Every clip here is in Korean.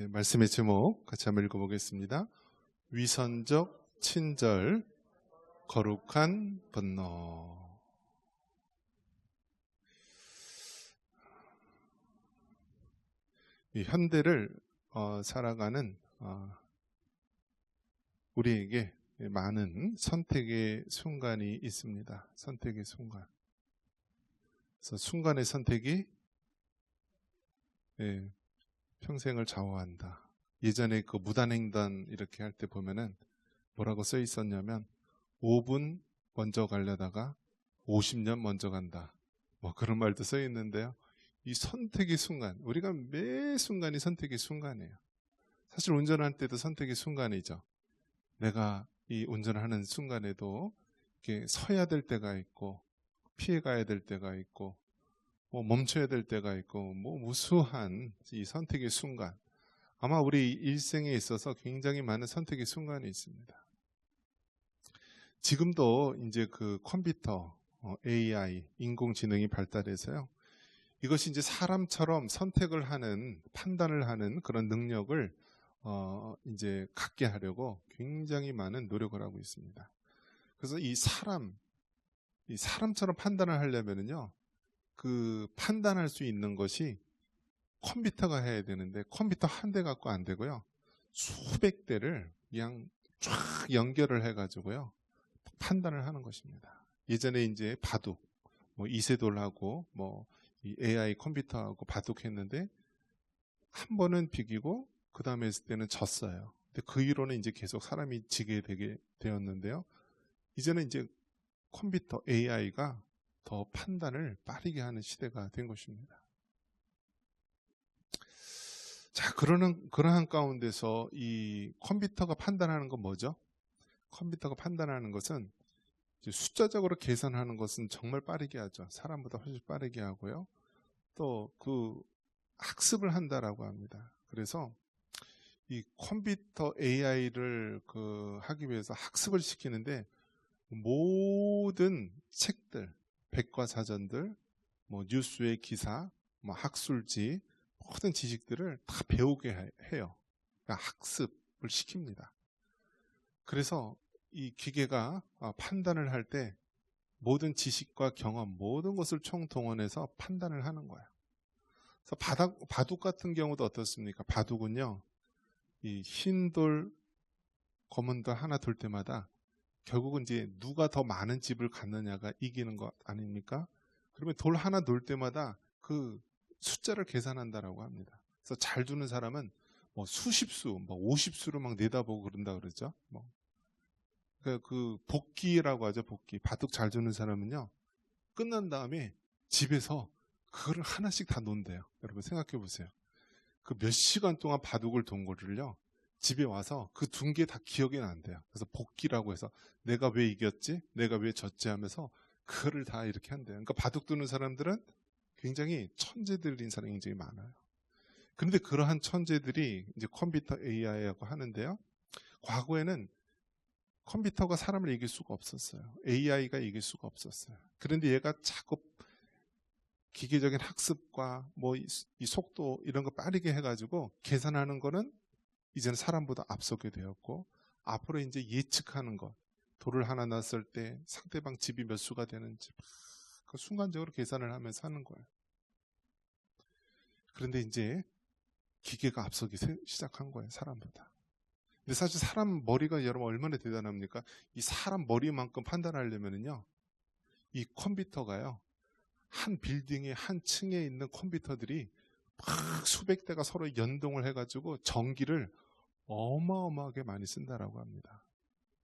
예, 말씀의 제목 같이 한번 읽어보겠습니다. 위선적 친절, 거룩한 분노. 이 현대를 어, 살아가는 어, 우리에게 많은 선택의 순간이 있습니다. 선택의 순간. 그래서 순간의 선택이 예, 평생을 좌우한다. 예전에 그 무단횡단 이렇게 할 때 보면은 뭐라고 써 있었냐면 5분 먼저 가려다가 50년 먼저 간다. 뭐 그런 말도 써 있는데요. 이 선택의 순간, 우리가 매 순간이 선택의 순간이에요. 사실 운전할 때도 선택의 순간이죠. 내가 이 운전하는 순간에도 이렇게 서야 될 때가 있고 피해 가야 될 때가 있고 뭐 멈춰야 될 때가 있고 뭐 무수한 이 선택의 순간 아마 우리 일생에 있어서 굉장히 많은 선택의 순간이 있습니다. 지금도 이제 그 컴퓨터, AI, 어, 인공지능이 발달해서요. 이것이 이제 사람처럼 선택을 하는, 판단을 하는 그런 능력을 어 이제 갖게 하려고 굉장히 많은 노력을 하고 있습니다. 그래서 이 사람, 이 사람처럼 판단을 하려면은요, 그 판단할 수 있는 것이 컴퓨터가 해야 되는데 컴퓨터 한 대 갖고 안 되고요. 수백 대를 그냥 쫙 연결을 해가지고요. 판단을 하는 것입니다. 예전에 이제 바둑, 뭐 이세돌하고 뭐 AI 컴퓨터하고 바둑 했는데 한 번은 비기고 그 다음에 했을 때는 졌어요. 근데 그 이후로는 이제 계속 사람이 지게 되게 되었는데요. 이제는 이제 컴퓨터 AI가 더 판단을 빠르게 하는 시대가 된 것입니다. 자, 그러는, 그러한 가운데서 이 컴퓨터가 판단하는 건 뭐죠? 컴퓨터가 판단하는 것은 숫자적으로 계산하는 것은 정말 빠르게 하죠. 사람보다 훨씬 빠르게 하고요. 또 그 학습을 한다라고 합니다. 그래서 이 컴퓨터 AI를 그 하기 위해서 학습을 시키는데 모든 책들, 백과사전들, 뭐 뉴스의 기사, 뭐 학술지 모든 지식들을 다 배우게 해요. 그러니까 학습을 시킵니다. 그래서 이 기계가 아, 판단을 할 때 모든 지식과 경험, 모든 것을 총동원해서 판단을 하는 거예요. 그래서 바닥, 바둑 같은 경우도 어떻습니까? 바둑은요, 이 흰 돌, 검은 돌 하나 돌 때마다 결국은 이제 누가 더 많은 집을 갖느냐가 이기는 것 아닙니까? 그러면 돌 하나 돌 때마다 그 숫자를 계산한다라고 합니다. 그래서 잘 두는 사람은 뭐 수십 수, 뭐 오십 수로 막 내다보고 그런다 그러죠. 뭐. 그러니까 그 복기라고 하죠, 복기. 바둑 잘 두는 사람은요. 끝난 다음에 집에서 그거를 하나씩 다 논대요. 여러분 생각해 보세요. 그 몇 시간 동안 바둑을 돈 거를요. 집에 와서 그 둔 게 다 기억이 난대요. 그래서 복기라고 해서 내가 왜 이겼지? 내가 왜 졌지? 하면서 그거를 다 이렇게 한대요. 그러니까 바둑 두는 사람들은 굉장히 천재들인 사람이 굉장히 많아요. 그런데 그러한 천재들이 이제 컴퓨터 AI라고 하는데요. 과거에는 컴퓨터가 사람을 이길 수가 없었어요. AI가 이길 수가 없었어요. 그런데 얘가 자꾸 기계적인 학습과 뭐 이 속도 이런 거 빠르게 해가지고 계산하는 거는 이제는 사람보다 앞서게 되었고 앞으로 이제 예측하는 것 돌을 하나 놨을 때 상대방 집이 몇 수가 되는지 그 순간적으로 계산을 하면서 하는 거예요. 그런데 이제 기계가 앞서기 시작한 거예요, 사람보다. 근데 사실 사람 머리가 여러분 얼마나 대단합니까? 이 사람 머리만큼 판단하려면요, 이 컴퓨터가요, 한 빌딩의 한 층에 있는 컴퓨터들이 막 수백 대가 서로 연동을 해가지고 전기를 어마어마하게 많이 쓴다라고 합니다.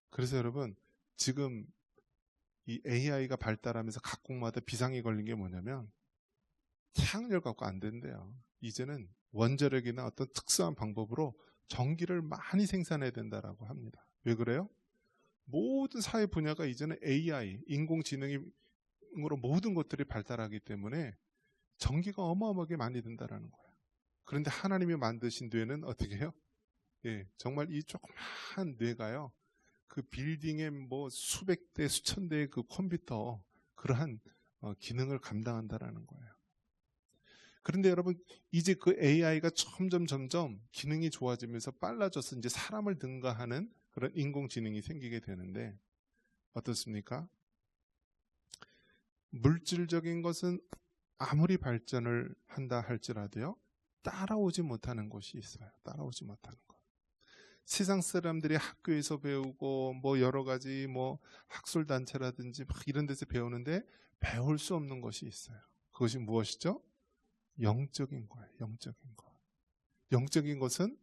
그래서 여러분 지금 이 AI가 발달하면서 각국마다 비상이 걸린 게 뭐냐면 태양열 갖고 안 된대요. 이제는 원자력이나 어떤 특수한 방법으로 전기를 많이 생산해야 된다라고 합니다. 왜 그래요? 모든 사회 분야가 이제는 AI, 인공지능으로 모든 것들이 발달하기 때문에 전기가 어마어마하게 많이 든다라는 거예요. 그런데 하나님이 만드신 뇌는 어떻게 해요? 예, 정말 이 조그마한 뇌가요. 그 빌딩의 뭐 수백 대, 수천 대의 그 컴퓨터 그러한 어, 기능을 감당한다라는 거예요. 그런데 여러분 이제 그 AI가 점점 점점 기능이 좋아지면서 빨라져서 이제 사람을 능가하는 그런 인공지능이 생기게 되는데 어떻습니까? 물질적인 것은 아무리 발전을 한다 할지라도요 따라오지 못하는 것이 있어요. 따라오지 못하는 것. 세상 사람들이 학교에서 배우고 뭐 여러 가지 뭐 학술 단체라든지 막 이런 데서 배우는데 배울 수 없는 것이 있어요. 그것이 무엇이죠? 영적인 거예요. 영적인 것. 영적인 것은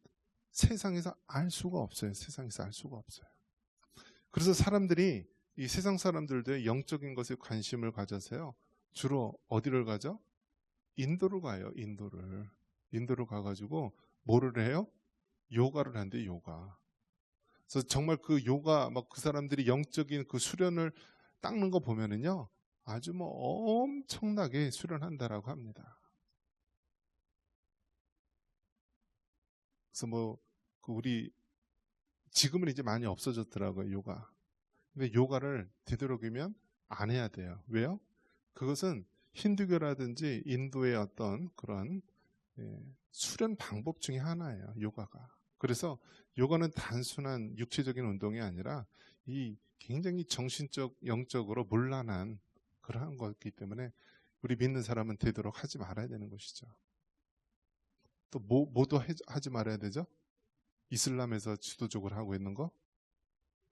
세상에서 알 수가 없어요. 세상에서 알 수가 없어요. 그래서 사람들이 이 세상 사람들도 영적인 것에 관심을 가져서요. 주로 어디를 가죠? 인도를 가요. 인도를. 인도를 가가지고 뭐를 해요? 요가를 한대 요가. 그래서 정말 그 요가 막 그 사람들이 영적인 그 수련을 닦는 거 보면은요 아주 뭐 엄청나게 수련한다라고 합니다. 그래서 뭐 그 우리 지금은 이제 많이 없어졌더라고요 요가. 근데 요가를 되도록이면 안 해야 돼요. 왜요? 그것은 힌두교라든지 인도의 어떤 그런 예, 수련 방법 중에 하나예요. 요가가. 그래서 요거는 단순한 육체적인 운동이 아니라 이 굉장히 정신적, 영적으로 문란한 그러한 거기 때문에 우리 믿는 사람은 되도록 하지 말아야 되는 것이죠. 또 뭐, 뭐도 하지 말아야 되죠? 이슬람에서 주도적으로 하고 있는 거?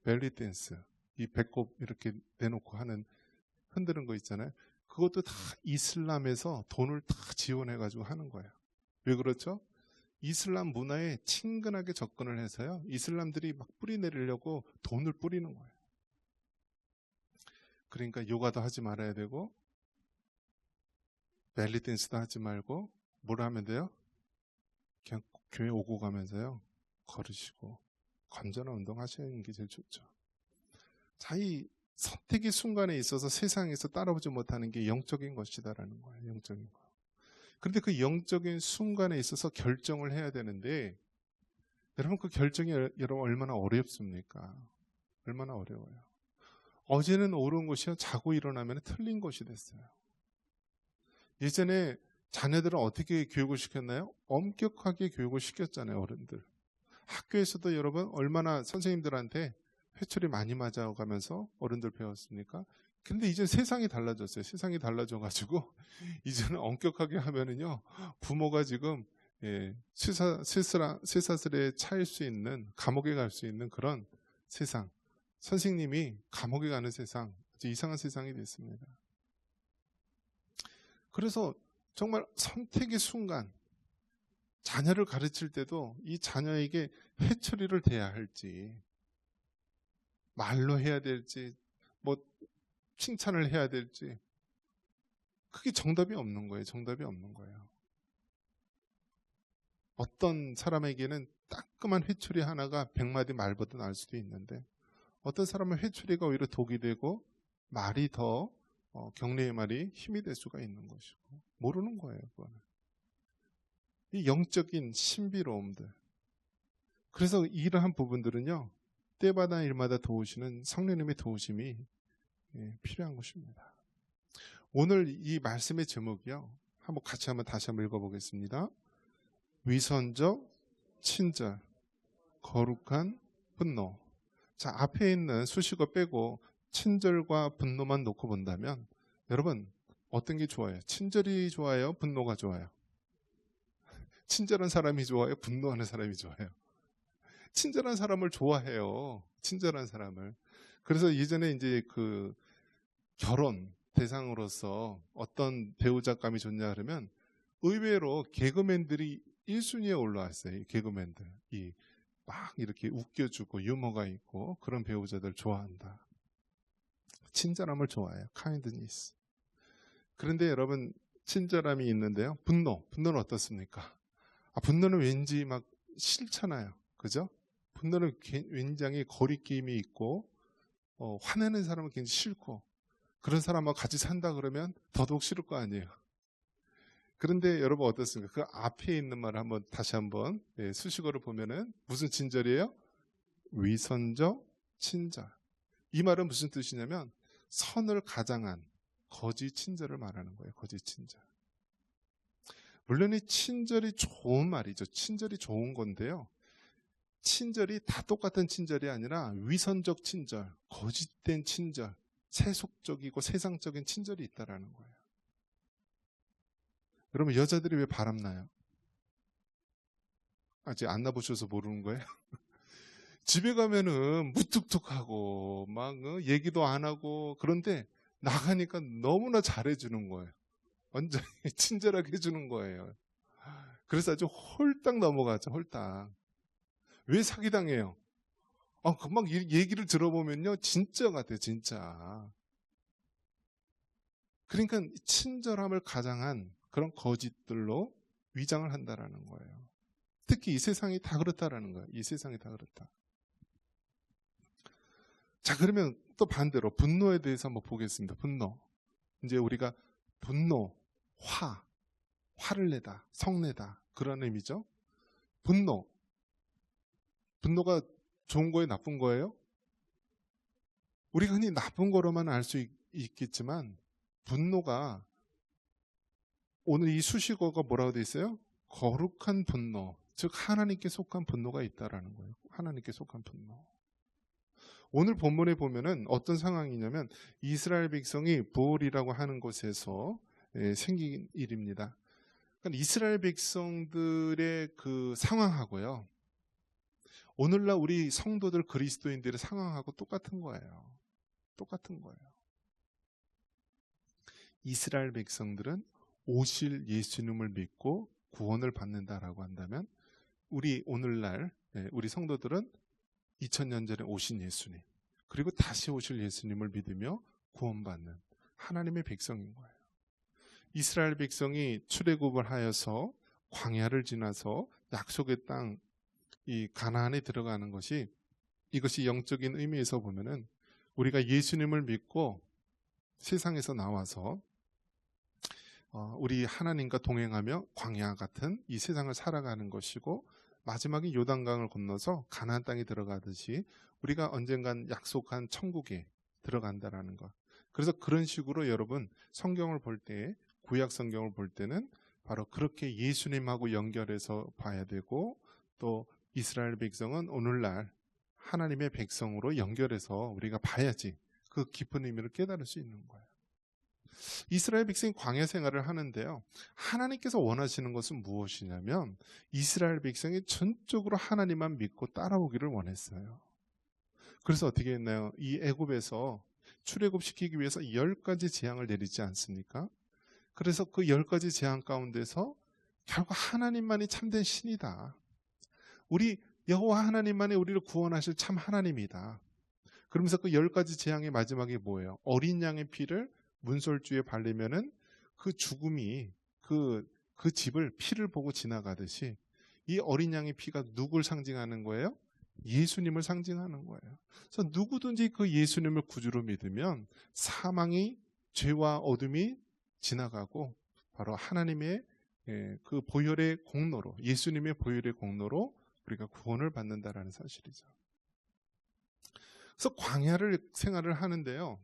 벨리 댄스. 이 배꼽 이렇게 내놓고 하는 흔드는 거 있잖아요. 그것도 다 이슬람에서 돈을 다 지원해가지고 하는 거예요. 왜 그렇죠? 이슬람 문화에 친근하게 접근을 해서요. 이슬람들이 막 뿌리 내리려고 돈을 뿌리는 거예요. 그러니까 요가도 하지 말아야 되고 벨리 댄스도 하지 말고 뭘 하면 돼요? 그냥 교회 오고 가면서요. 걸으시고 건전한 운동 하시는 게 제일 좋죠. 자, 이 선택의 순간에 있어서 세상에서 따라오지 못하는 게 영적인 것이다라는 거예요. 영적인 거. 그런데 그 영적인 순간에 있어서 결정을 해야 되는데 여러분 그 결정이 여러분 얼마나 어렵습니까? 얼마나 어려워요. 어제는 옳은 것이요 자고 일어나면 틀린 것이 됐어요. 예전에 자녀들은 어떻게 교육을 시켰나요? 엄격하게 교육을 시켰잖아요, 어른들. 학교에서도 여러분 얼마나 선생님들한테 회초리 많이 맞아가면서 어른들 배웠습니까? 근데 이제 세상이 달라졌어요. 세상이 달라져가지고 이제는 엄격하게 하면은요 부모가 지금 예, 쇠사, 쇠사, 쇠사슬에 차일 수 있는 감옥에 갈 수 있는 그런 세상. 선생님이 감옥에 가는 세상, 이상한 세상이 됐습니다. 그래서 정말 선택의 순간 자녀를 가르칠 때도 이 자녀에게 회초리를 대야 할지 말로 해야 될지 뭐 칭찬을 해야 될지 그게 정답이 없는 거예요. 정답이 없는 거예요. 어떤 사람에게는 따끔한 회초리 하나가 백마디 말보다 나을 수도 있는데 어떤 사람은 회초리가 오히려 독이 되고 말이 더 어, 격려의 말이 힘이 될 수가 있는 것이고 모르는 거예요. 그거는. 이 영적인 신비로움들. 그래서 이러한 부분들은요. 때마다 일마다 도우시는 성령님의 도우심이 예, 필요한 것입니다. 오늘 이 말씀의 제목이요. 한번 같이 한번 다시 한번 읽어보겠습니다. 위선적 친절, 거룩한 분노. 자, 앞에 있는 수식어 빼고 친절과 분노만 놓고 본다면 여러분 어떤 게 좋아요? 친절이 좋아요? 분노가 좋아요? 친절한 사람이 좋아요? 분노하는 사람이 좋아요? 친절한 사람을 좋아해요. 친절한 사람을. 그래서 예전에 이제 그 결혼 대상으로서 어떤 배우자감이 좋냐 그러면 의외로 개그맨들이 1순위에 올라왔어요. 개그맨들. 이 막 이렇게 웃겨주고 유머가 있고 그런 배우자들 좋아한다. 친절함을 좋아해요. 카인드니스. 그런데 여러분 친절함이 있는데요. 분노. 분노는 어떻습니까? 아, 분노는 왠지 막 싫잖아요. 그죠? 분노는 굉장히 거리낌이 있고 어, 화내는 사람은 굉장히 싫고 그런 사람하고 같이 산다 그러면 더더욱 싫을 거 아니에요. 그런데 여러분 어떻습니까? 그 앞에 있는 말을 한번 다시 한번 예, 수식어를 보면은 무슨 친절이에요? 위선적 친절. 이 말은 무슨 뜻이냐면 선을 가장한 거짓 친절을 말하는 거예요. 거짓 친절. 물론 이 친절이 좋은 말이죠. 친절이 좋은 건데요. 친절이 다 똑같은 친절이 아니라 위선적 친절, 거짓된 친절, 세속적이고 세상적인 친절이 있다라는 거예요. 여러분 여자들이 왜 바람나요? 아직 안 나보셔서 모르는 거예요? 집에 가면은 무뚝뚝하고 막 어, 얘기도 안 하고 그런데 나가니까 너무나 잘해주는 거예요. 완전히 친절하게 해주는 거예요. 그래서 아주 홀딱 넘어가죠, 홀딱. 왜 사기당해요? 아, 금방 얘기를 들어보면요, 진짜 같아요, 진짜. 그러니까 친절함을 가장한 그런 거짓들로 위장을 한다라는 거예요. 특히 이 세상이 다 그렇다라는 거예요. 이 세상이 다 그렇다. 자, 그러면 또 반대로 분노에 대해서 한번 보겠습니다. 분노. 이제 우리가 분노, 화, 화를 내다, 성내다 그런 의미죠. 분노. 분노가 좋은 거예요, 나쁜 거예요? 우리가 흔히 나쁜 거로만 알 수 있겠지만 분노가 오늘 이 수식어가 뭐라고 돼 있어요? 거룩한 분노, 즉 하나님께 속한 분노가 있다라는 거예요. 하나님께 속한 분노. 오늘 본문에 보면은 어떤 상황이냐면 이스라엘 백성이 부올이라고 하는 곳에서 예, 생긴 일입니다. 그러니까 이스라엘 백성들의 그 상황하고요. 오늘날 우리 성도들 그리스도인들의 상황하고 똑같은 거예요. 똑같은 거예요. 이스라엘 백성들은 오실 예수님을 믿고 구원을 받는다라고 한다면 우리 오늘날 예, 우리 성도들은 2000년 전에 오신 예수님 그리고 다시 오실 예수님을 믿으며 구원받는 하나님의 백성인 거예요. 이스라엘 백성이 출애굽을 하여서 광야를 지나서 약속의 땅 이 가나안에 들어가는 것이 이것이 영적인 의미에서 보면은 우리가 예수님을 믿고 세상에서 나와서 어, 우리 하나님과 동행하며 광야 같은 이 세상을 살아가는 것이고 마지막에 요단강을 건너서 가나안 땅에 들어가듯이 우리가 언젠간 약속한 천국에 들어간다라는 것. 그래서 그런 식으로 여러분 성경을 볼 때, 구약 성경을 볼 때는 바로 그렇게 예수님하고 연결해서 봐야 되고 또 이스라엘 백성은 오늘날 하나님의 백성으로 연결해서 우리가 봐야지 그 깊은 의미를 깨달을 수 있는 거예요. 이스라엘 백성이 광야 생활을 하는데요. 하나님께서 원하시는 것은 무엇이냐면 이스라엘 백성이 전적으로 하나님만 믿고 따라오기를 원했어요. 그래서 어떻게 했나요? 이 애굽에서 출애굽 시키기 위해서 열 가지 재앙을 내리지 않습니까? 그래서 그열 가지 재앙 가운데서 결국 하나님만이 참된 신이다. 우리 여호와 하나님만이 우리를 구원하실 참 하나님이다. 그러면서 그 열 가지 재앙의 마지막에 뭐예요? 어린 양의 피를 문설주에 바르면은 그 죽음이 그, 그 집을 피를 보고 지나가듯이 이 어린 양의 피가 누굴 상징하는 거예요? 예수님을 상징하는 거예요. 그래서 누구든지 그 예수님을 구주로 믿으면 사망이 죄와 어둠이 지나가고 바로 하나님의 예, 그 보혈의 공로로 예수님의 보혈의 공로로 우리가 구원을 받는다라는 사실이죠. 그래서 광야를 생활을 하는데요.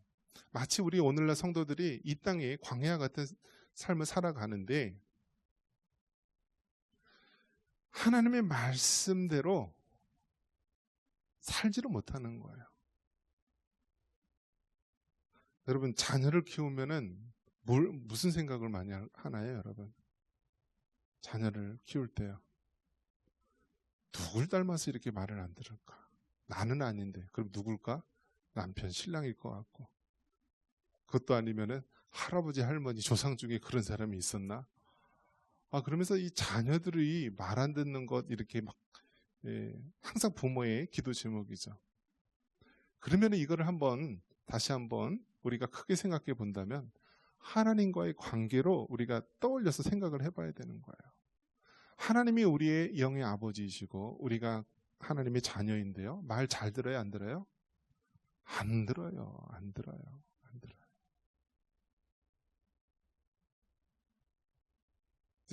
마치 우리 오늘날 성도들이 이 땅에 광야 같은 삶을 살아가는데 하나님의 말씀대로 살지를 못하는 거예요. 여러분 자녀를 키우면은 뭘, 무슨 생각을 많이 하나요, 여러분? 자녀를 키울 때요. 누굴 닮아서 이렇게 말을 안 들을까? 나는 아닌데. 그럼 누굴까? 남편, 신랑일 것 같고. 그것도 아니면은 할아버지, 할머니, 조상 중에 그런 사람이 있었나? 아, 그러면서 이 자녀들이 말 안 듣는 것 이렇게 막, 예, 항상 부모의 기도 제목이죠. 그러면 이거를 한번, 다시 한번 우리가 크게 생각해 본다면 하나님과의 관계로 우리가 떠올려서 생각을 해봐야 되는 거예요. 하나님이 우리의 영의 아버지이시고 우리가 하나님의 자녀인데요. 말 잘 들어요, 안 들어요? 안 들어요, 안 들어요.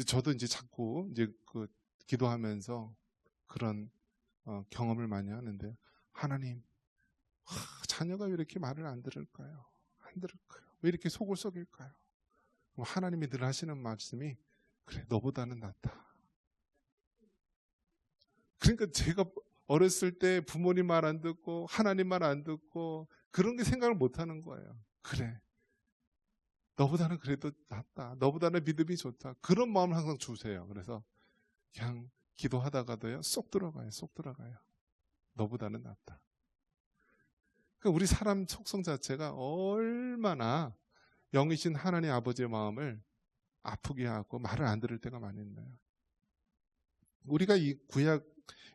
저도 이제 자꾸 이제 그 기도하면서 그런 어, 경험을 많이 하는데 하나님 하, 자녀가 왜 이렇게 말을 안 들을까요? 안 들을까요? 왜 이렇게 속을 썩일까요? 뭐 하나님이 늘 하시는 말씀이 그래, 너보다는 낫다. 그러니까 제가 어렸을 때 부모님 말 안 듣고 하나님 말 안 듣고 그런 게 생각을 못 하는 거예요. 그래. 너보다는 그래도 낫다. 너보다는 믿음이 좋다. 그런 마음을 항상 주세요. 그래서 그냥 기도하다가도요, 쏙 들어가요. 쏙 들어가요. 너보다는 낫다. 그러니까 우리 사람 속성 자체가 얼마나 영이신 하나님 아버지의 마음을 아프게 하고 말을 안 들을 때가 많이 있나요? 우리가 이 구약,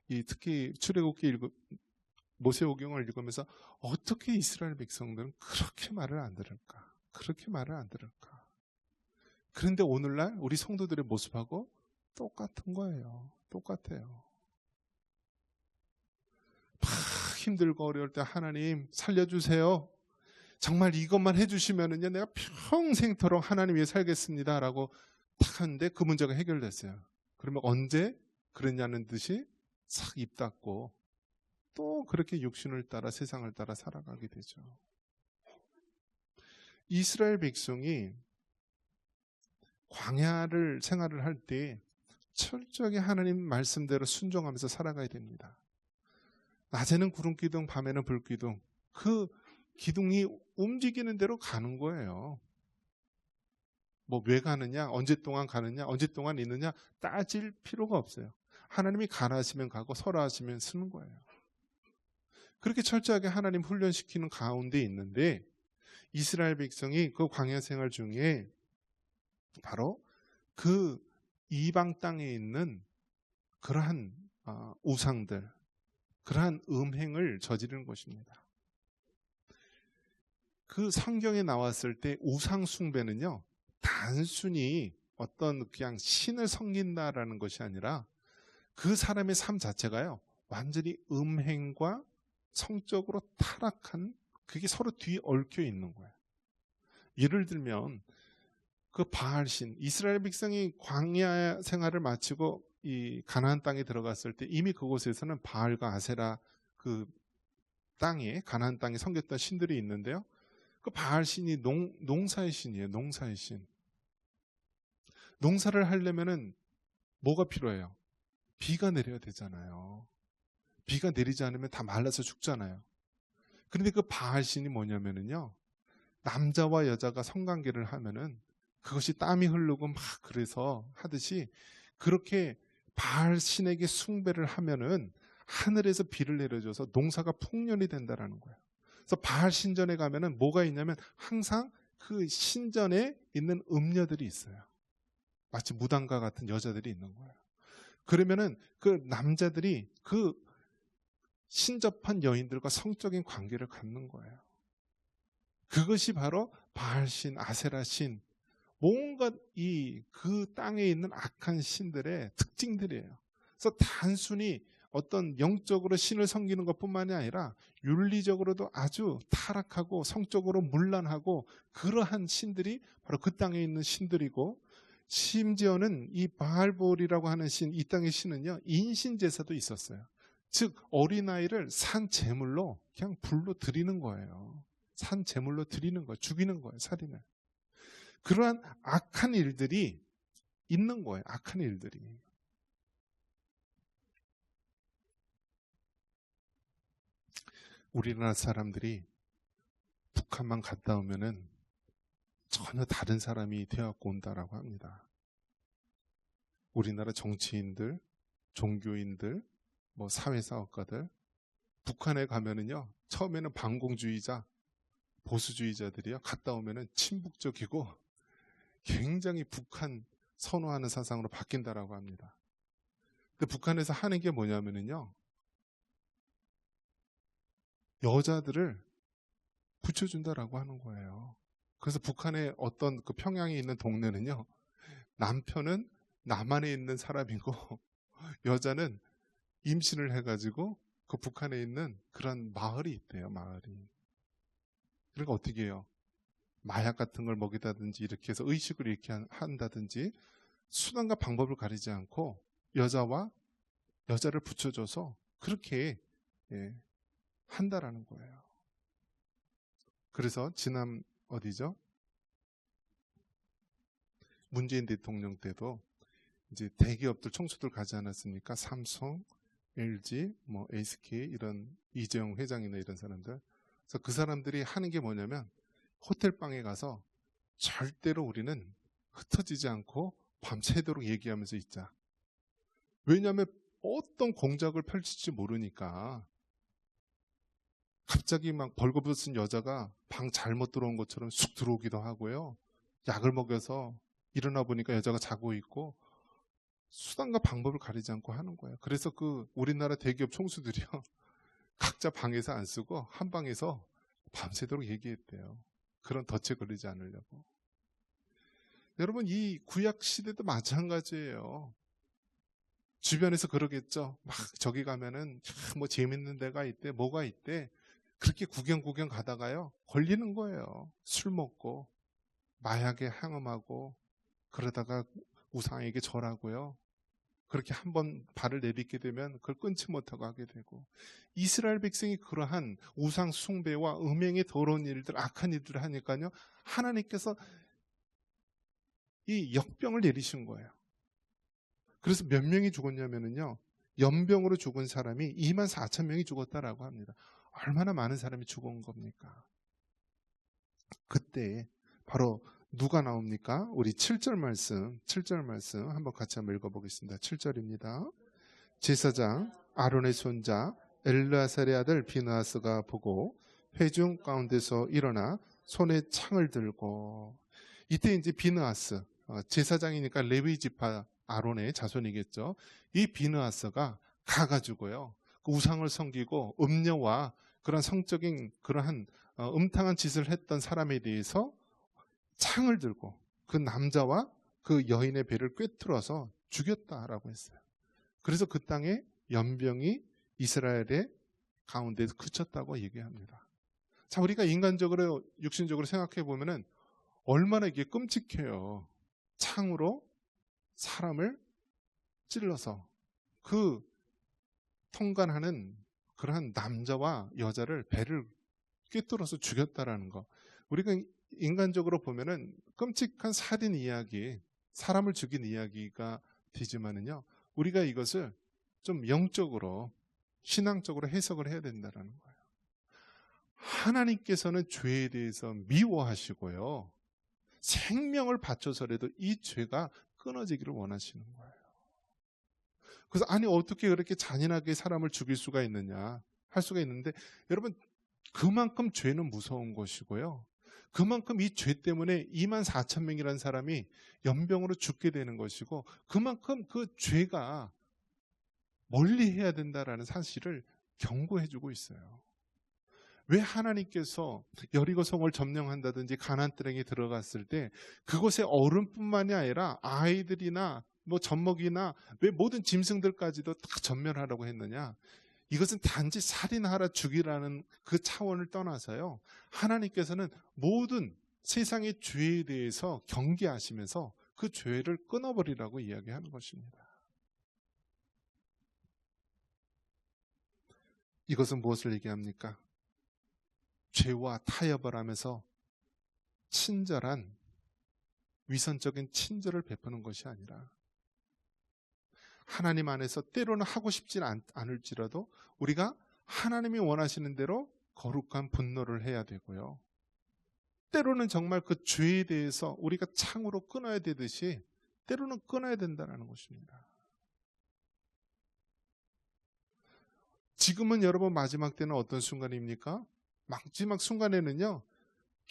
이 특히 출애굽기 읽 모세오경을 읽으면서 어떻게 이스라엘 백성들은 그렇게 말을 안 들을까? 그렇게 말을 안 들을까? 그런데 오늘날 우리 성도들의 모습하고 똑같은 거예요. 똑같아요. 막 힘들고 어려울 때 하나님 살려주세요. 정말 이것만 해주시면은요, 내가 평생토록 하나님 위해 살겠습니다라고 딱 하는데 그 문제가 해결됐어요. 그러면 언제 그랬냐는 듯이 싹입 닫고 또 그렇게 육신을 따라 세상을 따라 살아가게 되죠. 이스라엘 백성이 광야를 생활을 할 때 철저하게 하나님 말씀대로 순종하면서 살아가야 됩니다. 낮에는 구름 기둥, 밤에는 불 기둥. 그 기둥이 움직이는 대로 가는 거예요. 뭐 왜 가느냐, 언제 동안 가느냐, 언제 동안 있느냐 따질 필요가 없어요. 하나님이 가라하시면 가고 설하시면 쓰는 거예요. 그렇게 철저하게 하나님 훈련시키는 가운데 있는데 이스라엘 백성이 그 광야 생활 중에 바로 그 이방 땅에 있는 그러한 어, 우상들, 그러한 음행을 저지르는 것입니다. 그 성경에 나왔을 때 우상 숭배는요, 단순히 어떤 그냥 신을 섬긴다라는 것이 아니라 그 사람의 삶 자체가요, 완전히 음행과 성적으로 타락한 그게 서로 뒤에 얽혀 있는 거예요. 예를 들면 그 바알신 이스라엘 백성이 광야 생활을 마치고 이 가나안 땅에 들어갔을 때 이미 그곳에서는 바알과 아세라 그 땅에 가나안 땅에 섬겼던 신들이 있는데요. 그 바알 신이 농 농사의 신이에요. 농사의 신. 농사를 하려면은 뭐가 필요해요? 비가 내려야 되잖아요. 비가 내리지 않으면 다 말라서 죽잖아요. 그런데 그 바알 신이 뭐냐면은요. 남자와 여자가 성관계를 하면은 그것이 땀이 흐르고 막 그래서 하듯이 그렇게 바알 신에게 숭배를 하면은 하늘에서 비를 내려줘서 농사가 풍년이 된다라는 거예요. 그래서 바알 신전에 가면은 뭐가 있냐면 항상 그 신전에 있는 음녀들이 있어요. 마치 무당과 같은 여자들이 있는 거예요. 그러면은 그 남자들이 그 신접한 여인들과 성적인 관계를 갖는 거예요. 그것이 바로 바알신, 아세라신, 뭔가 이 그 땅에 있는 악한 신들의 특징들이에요. 그래서 단순히 어떤 영적으로 신을 섬기는 것뿐만이 아니라 윤리적으로도 아주 타락하고 성적으로 문란하고 그러한 신들이 바로 그 땅에 있는 신들이고 심지어는 이 바알볼이라고 하는 신, 이 땅의 신은요 인신 제사도 있었어요. 즉 어린아이를 산 제물로 그냥 불로 드리는 거예요. 산 제물로 드리는 거예요. 죽이는 거예요. 살인을. 그러한 악한 일들이 있는 거예요. 악한 일들이. 우리나라 사람들이 북한만 갔다 오면은 전혀 다른 사람이 되어갖고 온다라고 합니다. 우리나라 정치인들, 종교인들, 뭐 사회사업가들, 북한에 가면은요, 처음에는 반공주의자, 보수주의자들이요, 갔다 오면은 친북적이고 굉장히 북한 선호하는 사상으로 바뀐다라고 합니다. 근데 북한에서 하는 게 뭐냐면은요, 여자들을 붙여준다라고 하는 거예요. 그래서 북한의 어떤 그 평양에 있는 동네는요, 남편은 남한에 있는 사람이고, 여자는 임신을 해가지고 그 북한에 있는 그런 마을이 있대요, 마을이. 그러니까 어떻게 해요? 마약 같은 걸 먹이다든지 이렇게 해서 의식을 이렇게 한다든지 수단과 방법을 가리지 않고 여자와 여자를 붙여줘서 그렇게 예, 한다라는 거예요. 그래서 지난 어디죠? 문재인 대통령 때도 이제 대기업들 총수들 가지 않았습니까? 삼성, LG, 뭐 SK 이런 이재용 회장이나 이런 사람들. 그래서 그 사람들이 하는 게 뭐냐면 호텔 방에 가서 절대로 우리는 흩어지지 않고 밤새도록 얘기하면서 있자. 왜냐하면 어떤 공작을 펼칠지 모르니까 갑자기 막 벌거벗은 여자가 방 잘못 들어온 것처럼 쑥 들어오기도 하고요. 약을 먹여서 일어나 보니까 여자가 자고 있고 수단과 방법을 가리지 않고 하는 거예요. 그래서 그 우리나라 대기업 총수들이요. 각자 방에서 안 쓰고 한 방에서 밤새도록 얘기했대요. 그런 덫에 걸리지 않으려고. 여러분 이 구약 시대도 마찬가지예요. 주변에서 그러겠죠. 막 저기 가면은 뭐 재밌는 데가 있대, 뭐가 있대. 그렇게 구경 구경 가다가요 걸리는 거예요. 술 먹고 마약에 항음하고 그러다가 우상에게 절하고요. 그렇게 한 번 발을 내딛게 되면 그걸 끊지 못하고 하게 되고 이스라엘 백성이 그러한 우상 숭배와 음행의 더러운 일들, 악한 일들을 하니까요. 하나님께서 이 역병을 내리신 거예요. 그래서 몇 명이 죽었냐면요. 연병으로 죽은 사람이 2만 4천 명이 죽었다라고 합니다. 얼마나 많은 사람이 죽은 겁니까? 그때 바로 누가 나옵니까? 우리 7절 말씀, 7절 말씀 한번 같이 한번 읽어보겠습니다. 7절입니다. 제사장 아론의 손자 엘르아살의 아들 비나스가 보고 회중 가운데서 일어나 손에 창을 들고 이때 이제 비느아스 어, 제사장이니까 레위 지파 아론의 자손이겠죠. 이 비느아스가 가가지고요 그 우상을 섬기고 음녀와 그런 성적인 그러한 어, 음탕한 짓을 했던 사람에 대해서 창을 들고 그 남자와 그 여인의 배를 꿰뚫어서 죽였다라고 했어요. 그래서 그 땅에 연병이 이스라엘의 가운데서 그쳤다고 얘기합니다. 자, 우리가 인간적으로, 육신적으로 생각해 보면은 얼마나 이게 끔찍해요. 창으로 사람을 찔러서 그 통관하는 그러한 남자와 여자를 배를 꿰뚫어서 죽였다라는 거. 우리가 인간적으로 보면은 끔찍한 살인 이야기, 사람을 죽인 이야기가 되지만은요, 우리가 이것을 좀 영적으로, 신앙적으로 해석을 해야 된다는 거예요. 하나님께서는 죄에 대해서 미워하시고요, 생명을 바쳐서라도 이 죄가 끊어지기를 원하시는 거예요. 그래서 아니 어떻게 그렇게 잔인하게 사람을 죽일 수가 있느냐 할 수가 있는데 여러분 그만큼 죄는 무서운 것이고요. 그만큼 이 죄 때문에 2만 4천 명이라는 사람이 연병으로 죽게 되는 것이고 그만큼 그 죄가 멀리 해야 된다라는 사실을 경고해 주고 있어요. 왜 하나님께서 여리고 성을 점령한다든지 가난 땅에 들어갔을 때 그곳에 어른뿐만이 아니라 아이들이나 뭐 젖먹이나 왜 모든 짐승들까지도 다 전멸하라고 했느냐? 이것은 단지 살인하라 죽이라는 그 차원을 떠나서요. 하나님께서는 모든 세상의 죄에 대해서 경계하시면서 그 죄를 끊어버리라고 이야기하는 것입니다. 이것은 무엇을 얘기합니까? 죄와 타협을 하면서 친절한 위선적인 친절을 베푸는 것이 아니라 하나님 안에서 때로는 하고 싶지 않을지라도 우리가 하나님이 원하시는 대로 거룩한 분노를 해야 되고요. 때로는 정말 그 죄에 대해서 우리가 창으로 끊어야 되듯이 때로는 끊어야 된다는 것입니다. 지금은 여러분 마지막 때는 어떤 순간입니까? 마지막 순간에는요,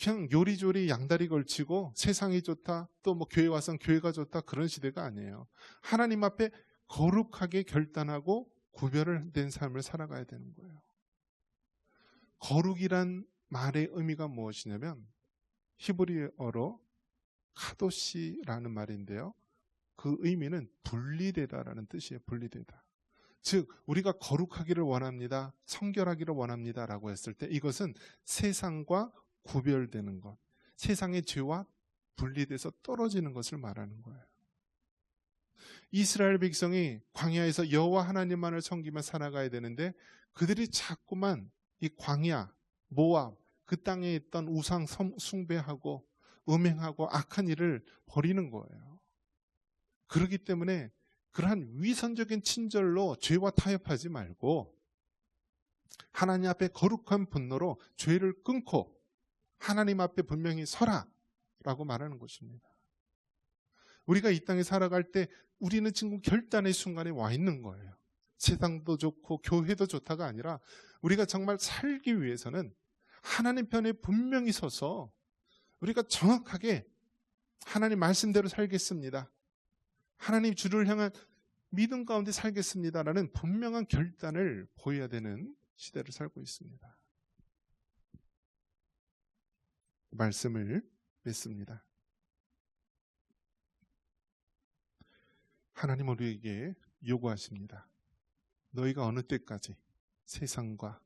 그냥 요리조리 양다리 걸치고 세상이 좋다, 또 뭐 교회 와서 교회가 좋다, 그런 시대가 아니에요. 하나님 앞에 거룩하게 결단하고 구별을 된 삶을 살아가야 되는 거예요. 거룩이란 말의 의미가 무엇이냐면 히브리어로 카도시라는 말인데요. 그 의미는 분리되다라는 뜻이에요. 분리되다. 즉 우리가 거룩하기를 원합니다. 성결하기를 원합니다라고 했을 때 이것은 세상과 구별되는 것, 세상의 죄와 분리돼서 떨어지는 것을 말하는 거예요. 이스라엘 백성이 광야에서 여호와 하나님만을 섬기며 살아가야 되는데 그들이 자꾸만 이 광야, 모압, 그 땅에 있던 우상 숭배하고 음행하고 악한 일을 벌이는 거예요. 그렇기 때문에 그러한 위선적인 친절로 죄와 타협하지 말고 하나님 앞에 거룩한 분노로 죄를 끊고 하나님 앞에 분명히 서라 라고 말하는 것입니다. 우리가 이 땅에 살아갈 때 우리는 지금 결단의 순간에 와 있는 거예요. 세상도 좋고 교회도 좋다가 아니라 우리가 정말 살기 위해서는 하나님 편에 분명히 서서 우리가 정확하게 하나님 말씀대로 살겠습니다. 하나님 주를 향한 믿음 가운데 살겠습니다라는 분명한 결단을 보여야 되는 시대를 살고 있습니다. 말씀을 맺습니다. 하나님 우리에게 요구하십니다. 너희가 어느 때까지 세상과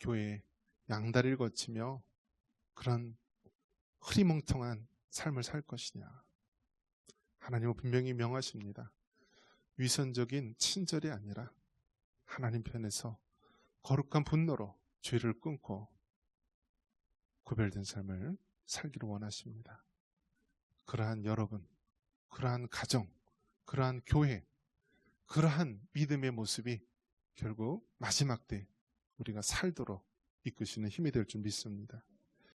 교회 양다리를 거치며 그런 흐리멍텅한 삶을 살 것이냐. 하나님은 분명히 명하십니다. 위선적인 친절이 아니라 하나님 편에서 거룩한 분노로 죄를 끊고 구별된 삶을 살기를 원하십니다. 그러한 여러분, 그러한 가정, 그러한 교회, 그러한 믿음의 모습이 결국 마지막 때 우리가 살도록 이끄시는 힘이 될 줄 믿습니다.